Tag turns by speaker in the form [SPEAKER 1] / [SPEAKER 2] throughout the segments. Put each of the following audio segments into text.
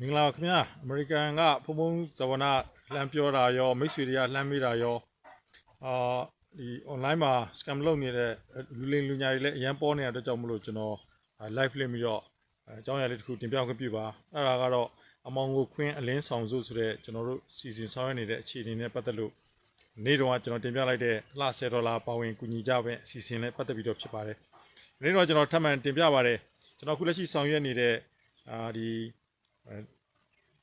[SPEAKER 1] မင်္ဂလာပါခင်ဗျာအမေရိကန်ကဖုံဖုံဇဝနာလှမ်းပြောတာရောမိတ်ဆွေတွေကလှမ်းမေးတာရောအာဒီ online မှာ scam လုပ်နေတဲ့လူလိမ်လူညာတွေလည်းအရန်ပေါ်နေတဲ့အတွက်ကြောင့်မလို့ကျွန်တော် live လင်းပြီးတော့အကြောင်းအရာလေးတစ်ခုတင်ပြခွင့်ပြုပါအဲ့ဒါကတော့အမောင်ကိုခွင်းအလင်းဆောင်စုဆိုတဲ့ကျွန်တော်တို့စီစဉ်ဆောင်ရွက်နေတဲ့အခြေအနေနဲ့ပတ်သက်လို့နေ့တုန်းကကျွန်တော်တင်ပြလိုက်တဲ့လှ10ဒေါ်လာပါဝင်ကူညီကြပဲအစီအစဉ်နဲ့ပတ်သက်ပြီးတော့ဖြစ်ပါတယ်နေ့တော့ကျွန်တော်ထပ်မံတင်ပြပါတယ်ကျွန်တော်အခုလက်ရှိဆောင်ရွက်နေတဲ့အာဒီ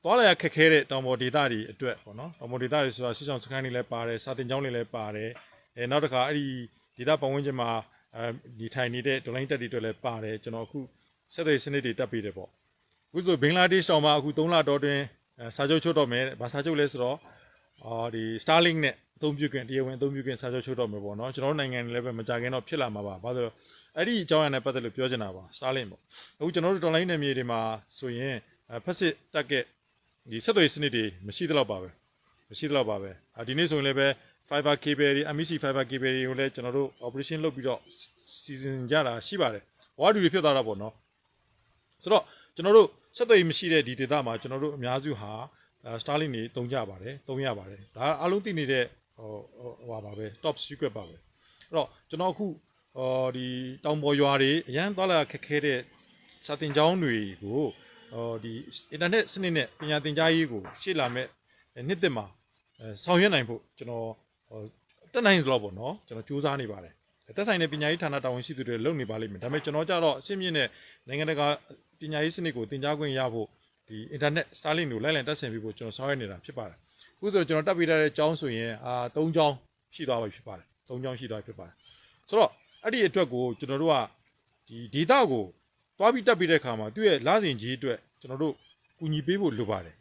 [SPEAKER 1] သွားလာရခက်ခဲတဲ့တောင်ပေါ်ဒေသတွေအတွက်ပေါ့နော်တောင်ပေါ်ဒေသတွေဆိုတာစစ်ဆောင်စခန်းတွေလည်းပါတယ်စာတင်ကျောင်းတွေလည်းပါတယ်အဲနောက်တစ်ခါအဲ့ဒီဒေသပတ်ဝန်းကျင်မှာအဲဒီထိုင်နေတဲ့ဒလိုင်းတက်တွေအတွက်လည်းပါတယ်ကျွန်တော်အခုဆက်သွယ်စနစ်တွေတက်ပြီးတယ်ပေါ့အခုဆိုဘင်္ဂလားဒေ့ရှ်တောင်မှာအခု3လတောအတွင်းအဲစာချုပ်ချုပ်တော့မယ်ဗာစာချုပ်လဲဆိုတော့အာဒီ Starlink နဲ့အသုံးပြုခွင့်တရားဝင်အသုံးပြုခွင့်စာချုပ်ချုပ်တော့မယ်ပေါ့နော်ကျွန်တော်တို့နိုင်ငံလည်းပဲမကြခင်တော့ဖြစ်လာမှာပါဘာလို့လဲဆိုတော့အဲ့ဒီအကြောင်းအရာနဲ့ပတ်သက်လို့ပြောချင်တာပါ Starlink ပေါ့အခုကျွန်တော်တို့ online နယ်မြေတွေမှာဆိုရင် ဖက်စစ်တက်ကက်ဒီဆက်သွယ်ရေးစနစ်တွေမရှိသလောက်ပါပဲမရှိသလောက်ပါပဲအာဒီနေ့ဆိုရင်လည်းပဲ fiber cable တွေ MEC fiber cable တွေကိုလည်းကျွန်တော်တို့ operation လုပ်ပြီးတော့စီစဉ်ကြတာရှိပါတယ်ဝါဒူတွေဖြစ်သွားတာပေါ့နော်ဆိုတော့ကျွန်တော်တို့ဆက်သွယ်ရေးမရှိတဲ့ဒီ data မှာကျွန်တော်တို့အများစုဟာ Starlink တွေတုံးကြပါတယ်တုံးရပါတယ်ဒါအားလုံးသိနေတဲ့ဟိုဟိုပါပဲ top secret ပါပဲအဲ့တော့ကျွန်တော်အခုဟောဒီတောင်ပေါ်ရွာတွေအရန်သွားလာခက်ခဲတဲ့စာတင်ကျောင်းတွေကို ဟောဒီအင်တာနက်စနစ်နဲ့ပညာသင်ကြားရေးကိုရှေ့လာမဲ့နှစ်သက်မှာအဲဆောင်ရွက်နိုင်ဖို့ကျွန်တော်ဟောတက်နိုင်သလောက်ပေါ့နော်ကျွန်တော်စူးစမ်းနေပါတယ်တက်ဆိုင်တဲ့ပညာရေးဌာနတာဝန်ရှိသူတွေလုပ်နေပါလိမ့်မယ်ဒါပေမဲ့ကျွန်တော်ကြတော့အဆင့်မြင့်တဲ့နိုင်ငံတကာပညာရေးစနစ်ကိုသင်ကြားခွင့်ရဖို့ဒီအင်တာနက် Starlink ကိုလိုက်လံတက်ဆင်ပြီးဖို့ကျွန်တော်ဆောင်ရွက်နေတာဖြစ်ပါတယ်အခုဆိုကျွန်တော်တက်ပေးထားတဲ့အကြောင်းဆိုရင်အာ၃ကြောင်းရှိသွားပြီဖြစ်ပါတယ်၃ကြောင်းရှိသွားပြီဖြစ်ပါတယ်ဆိုတော့အဲ့ဒီအတွက်ကိုကျွန်တော်တို့ကဒီဒေတာကို သွားပြီးတက်ပြီးတဲ့အခါမှာသူ့ရဲ့လစဉ်ကြီးအတွက်ကျွန်တော်တို့ကူညီပေးဖို့လိုပါတယ်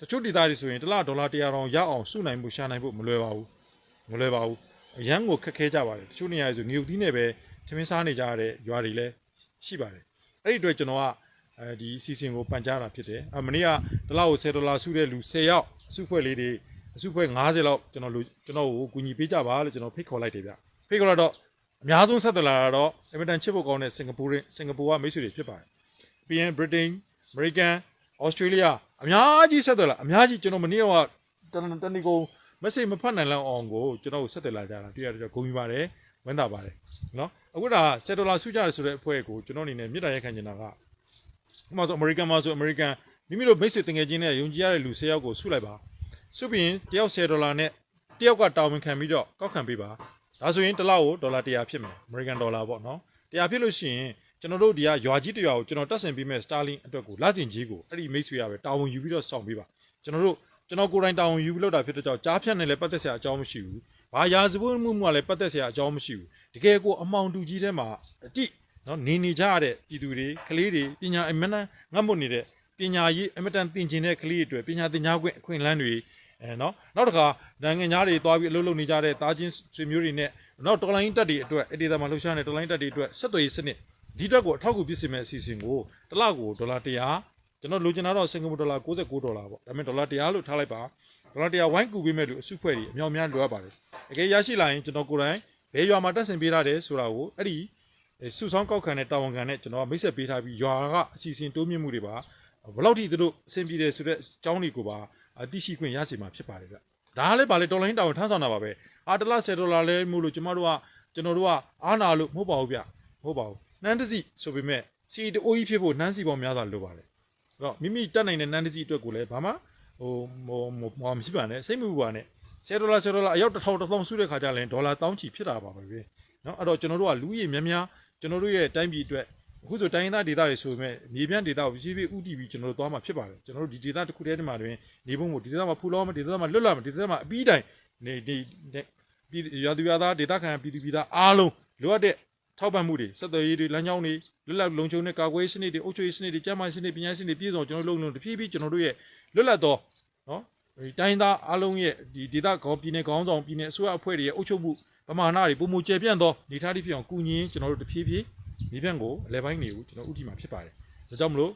[SPEAKER 1] တချို့ဒေသတွေဆိုရင်တစ်လဒေါ်လာ100တောင်ရအောင်စုနိုင်မှုရှာနိုင်ဖို့မလွယ်ပါဘူးမလွယ်ပါဘူးအရန်ကိုခက်ခဲကြပါတယ်တချို့နေရာတွေဆိုငရုတ်သီးနဲ့ပဲသမင်းစားနေကြရတဲ့ရွာတွေလည်းရှိပါတယ်အဲ့ဒီအတွက်ကျွန်တော်ကအဲဒီစီစဉ်ကိုပန်ကြားတာဖြစ်တယ်အမနေ့ကတစ်လောက်ကို10ဒေါ်လာစုတဲ့လူ10ယောက်အစုဖွဲ့လေးတွေအစုဖွဲ့90လောက်ကျွန်တော်လူကျွန်တော်ကိုကူညီပေးကြပါလို့ကျွန်တော်ဖိတ်ခေါ်လိုက်တယ်ဗျဖိတ်ခေါ်တော့ အများဆုံးဆက်သွယ်လာတာတော့အင်မတန်ချစ်ဖို့ကောင်းတဲ့စင်ကာပူစင်ကာပူကမိတ်ဆွေတွေဖြစ်ပါတယ်။ပြီးရင် Britain, American, Australia အများကြီးဆက်သွယ်လာအများကြီးကျွန်တော်မနေ့ကတန်တန်ဒီကို message မဖတ်နိုင်လောက်အောင်ကိုကျွန်တော်ဆက်သွယ်လာကြတာတွေ့ရတော့ဂုဏ်ယူပါတယ်ဝန်တာပါတယ်နော်အခုဒါ7ဒေါ်လာစုကြရဆိုတဲ့အဖွဲ့ကိုကျွန်တော်အနေနဲ့မြစ်တာရက်ခံနေတာကဥပမာဆို American မှာဆို American မိမိတို့မိတ်ဆွေတင်ငယ်ချင်းနဲ့ယုံကြည်ရတဲ့လူ10ယောက်ကိုစုလိုက်ပါစုပြီးရင်တယောက်10ဒေါ်လာနဲ့တယောက်ကတာဝန်ခံပြီးတော့ကောက်ခံပေးပါ ဒါဆိုရင်တစ်လောက်ကိုဒေါ်လာ100ဖြစ်မယ် American ဒေါ်လာပေါ့နော်100ဖြစ်လို့ရှိရင်ကျွန်တော်တို့ဒီကရွာကြီးတရွာကိုကျွန်တော်တက်ဆင်ပေးမဲ့ Starlink အတွက်ကိုလစဉ်ကြီးကိုအဲ့ဒီမိတ်ဆွေရပဲတာဝန်ယူပြီးတော့စောင့်ပေးပါကျွန်တော်တို့ကျွန်တော်ကိုယ်တိုင်တာဝန်ယူပြီးလုပ်တာဖြစ်တဲ့ကြောင့်ကြားဖြတ်နေလည်းပတ်သက်စရာအကြောင်းမရှိဘူး။ဘာရာဇဝတ်မှုမှလည်းပတ်သက်စရာအကြောင်းမရှိဘူး။တကယ်ကိုအမောင်တူကြီးထဲမှာအတိနော်နေနေကြရတဲ့ပြည်သူတွေကလေးတွေပညာအမနငတ်မွတ်နေတဲ့ပညာရေးအမတန်သင်ကျင်တဲ့ကလေးတွေအတွက်ပညာသင်ကြားခွင့်အခွင့်အလမ်းတွေ အဲနော်နောက်တစ်ခါနိုင်ငံသားတွေတွားပြီးအလုပ်လုပ်နေကြတဲ့တားချင်းဆွေမျိုးတွေနဲ့နောက်တော်လိုင်းတက်တွေအတွက်အဒေတာမှာလှူရှားနေတော်လိုင်းတက်တွေအတွက်ဆက်သွယ်ရေးစနစ်ဒီအတွက်ကိုအထောက်အကူဖြစ်စေမဲ့အစီအစဉ်ကိုတစ်လကိုဒေါ်လာ100ကျွန်တော်လိုချင်တာတော့စင်ကာပူဒေါ်လာ69ဒေါ်လာပေါ့ဒါပေမဲ့ဒေါ်လာ100လို့ထားလိုက်ပါဒေါ်လာ100ဝိုင်းကူပေးမဲ့လူအစုဖွဲ့တွေအများများလိုအပ်ပါတယ်အကယ်ရရှိလာရင်ကျွန်တော်ကိုယ်တိုင်ဘယ်ရွာမှာတက်ဆင်ပေးထားတယ်ဆိုတာကိုအဲ့ဒီစုဆောင်းကောက်ခံတဲ့တာဝန်ခံနဲ့ကျွန်တော်မိတ်ဆက်ပေးထားပြီးရွာကအစီအစဉ်တိုးမြင့်မှုတွေပါဘယ်လောက်ထိသူတို့အဆင်ပြေတယ်ဆိုတော့အကြောင်းတွေကိုပါ အသိရှိခွင့်ရရှိမှာဖြစ်ပါတယ်ဗျဒါကလည်းဗာလေတော်လိုင်းတောင်ထမ်းဆောင်တာပါပဲအာတလ10ဒေါ်လာလဲမို့လို့ကျမတို့ကကျွန်တော်တို့ကအားနာလို့မဟုတ်ပါဘူးဗျမဟုတ်ပါဘူးနန်းတစီဆိုပေမဲ့စီတိုးကြီးဖြစ်ဖို့နန်းစီပေါင်းများစွာလိုပါတယ်အဲ့တော့မိမိတတ်နိုင်တဲ့နန်းတစီအတွက်ကိုလည်းဘာမှဟိုဟိုမရှိပါနဲ့စိတ်မပူပါနဲ့10ဒေါ်လာ10ဒေါ်လာအရောက်1000 1000စုတဲ့ခါကျရင်ဒေါ်လာ1000ချီဖြစ်တာပါပဲနော်အဲ့တော့ကျွန်တော်တို့ကလူကြီးများများကျွန်တော်တို့ရဲ့တိုင်းပြည်အတွက် အခုဆိုတိုင်းရင်းသားဒေသတွေဆိုပေမဲ့မြေပြန့်ဒေသကိုဖြည်းဖြည်းဥတီပြီးကျွန်တော်တို့သွားမှာဖြစ်ပါတယ်ကျွန်တော်တို့ဒီဒေသတစ်ခုတည်းတည်းမှာတွင်နေဖို့မို့ဒီဒေသမှာဖူလောမယ်ဒီဒေသမှာလွတ်လာမယ်ဒီဒေသမှာအပြီးတိုင်နေဒီပြည်ရွာသူရွာသားဒေသခံပြည်သူပြည်သားအားလုံးလိုအပ်တဲ့ထောက်ပံ့မှုတွေစက်သွယ်ရေးတွေလမ်းကြောင်းတွေလွတ်လပ်လုံခြုံတဲ့ကာကွယ်ရေးစနစ်တွေအုပ်ချုပ်ရေးစနစ်တွေကျန်းမာရေးစနစ်ပညာရေးစနစ်ပြည်စုံကျွန်တော်တို့လုံလုံတဖြည်းဖြည်းကျွန်တော်တို့ရဲ့လွတ်လပ်သောနော်ဒီတိုင်းသားအားလုံးရဲ့ဒီဒေသကောပြည်နယ်ကောင်းဆောင်ပြည်နယ်အစိုးရအဖွဲ့တွေရဲ့အုပ်ချုပ်မှုပမာဏတွေပုံမူကျပြန့်သောနေသားတွေဖြစ်အောင်ကူညီကျွန်တော်တို့တဖြည်းဖြည်း ဒီဘက်ကိုအလဲပိုင်းတွေကိုကျွန်တော်ဥတီမှာဖြစ်ပါတယ်ဒါကြောင့်မလို့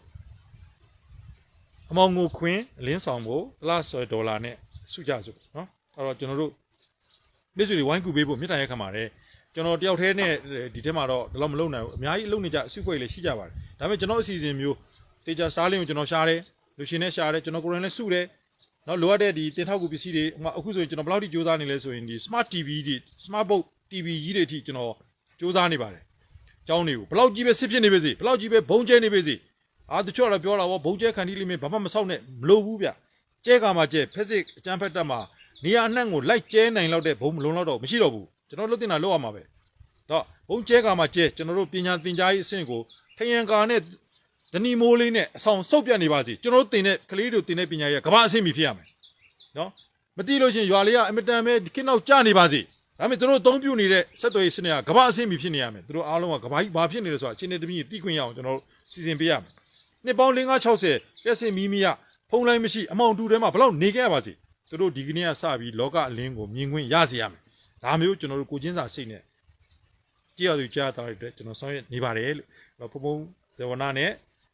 [SPEAKER 1] အမောင်ငိုခွင်းအလင်းဆောင်ကိုတစ်လဆွဲဒေါ်လာနဲ့စုကြစို့နော်အဲ့တော့ကျွန်တော်တို့မိတ်ဆွေတွေဝိုင်းကူပေးဖို့မြေတားရက်ခံပါတယ်ကျွန်တော်တယောက်တည်းနဲ့ဒီထဲမှာတော့ဒီလောက်မလုံနိုင်ဘူးအများကြီးအလုပ်နေကြအစုဖွဲ့လေးရှိကြပါတယ်ဒါပေမဲ့ကျွန်တော်အစီအစဉ်မျိုးတေချာ Starlink ကိုကျွန်တော်ရှားတယ်လူရှင်နဲ့ရှာတယ်ကျွန်တော်ကိုယ်တိုင်လည်းစုတယ်နော်လိုအပ်တဲ့ဒီတင်ထောက်ကူပစ္စည်းတွေဟိုမှာအခုဆိုရင်ကျွန်တော်ဘယ်လောက်ထိစူးစမ်းနေလဲဆိုရင်ဒီ smart TV တွေ smart boat TV ကြီးတွေအထိကျွန်တော်စူးစမ်းနေပါတယ်အ ကြောင်းတွေကိုဘယ်လောက်ကြီးပဲစစ်ဖြစ်နေပါစေဘယ်လောက်ကြီးပဲဘုံကျဲနေပါစေအာတချို့ကတော့ပြောတာဗောဘုံကျဲခံတီးလိမ့်မယ်ဘာမှမဆောက်နဲ့မလိုဘူးဗျကျဲကမှာကျဲဖက်စစ်အကျန်းဖက်တက်မှာနေရာအနှံ့ကိုလိုက်ကျဲနိုင်လောက်တဲ့ဘုံမလုံးတော့တော့မရှိတော့ဘူးကျွန်တော်လွတ်တင်တာလောက်ရမှာပဲတော့ဘုံကျဲကမှာကျဲကျွန်တော်တို့ပညာသင်ကြားရေးအဆင့်ကိုထယံကာနဲ့ဒနီမိုးလေးနဲ့အဆောင်စုပ်ပြတ်နေပါစီကျွန်တော်တို့သင်တဲ့ကလေးတို့သင်တဲ့ပညာရေးကကမ္ဘာအဆင့်မီဖြစ်ရမယ်နော်မတိလို့ရှရင်ရွာလေးကအင်မတန်ပဲခင်းနောက်ကျနေပါစီ ဒါပေမဲ့တို့အသုံးပြုနေတဲ့စက်တော်ရေးစနစ်ကကမ္ဘာအဆင့်မီဖြစ်နေရမယ်တို့အားလုံးကကမ္ဘာကြီးဘာဖြစ်နေလဲဆိုတာအချင်းနဲ့တပည့်တိခွင့်ရအောင်ကျွန်တော်တို့စီစဉ်ပေးရမယ်နှစ်ပေါင်း560လက်စင်မီမီရဖုံးလိုက်မရှိအမောင်တူထဲမှာဘယ်လောက်နေခဲ့ရပါစီတို့ဒီကနေ့ကစပြီးလောကအလင်းကိုမြင်ခွင့်ရစေရမယ်ဒါမျိုးကျွန်တော်တို့ကိုချင်းစာစိတ်နဲ့ကြည့်ရသူကြားသားတွေအတွက်ကျွန်တော်ဆောင်ရွက်နေပါတယ်လို့ဖုံဖုံဇေဝနာနဲ့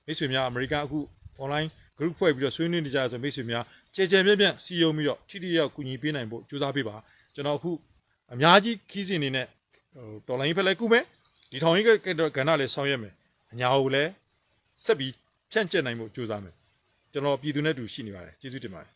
[SPEAKER 1] မိတ်ဆွေများအမေရိကန်အခု online group ဖွဲ့ပြီးတော့ဆွေးနွေးနေကြဆိုမိတ်ဆွေများကြဲကြဲပြန့်ပြန့်စီယုံပြီးတော့ထိထိရောက်ကူညီပေးနိုင်ဖို့ကြိုးစားပေးပါကျွန်တော်အခု အများကြီးခီးစဉ်နေနဲ့ဟိုတော်လိုင်းဖက်လဲကူမယ်ဒီထောင်ကြီးကကဏ္ဍလည်းဆောင်ရွက်မယ်အညာကိုလည်းဆက်ပြီးဖြန့်ကျက်နိုင်ဖို့ကြိုးစားမယ်ကျွန်တော်ပြည်သူနဲ့တူရှိနေပါတယ်ကျေးဇူးတင်ပါတယ်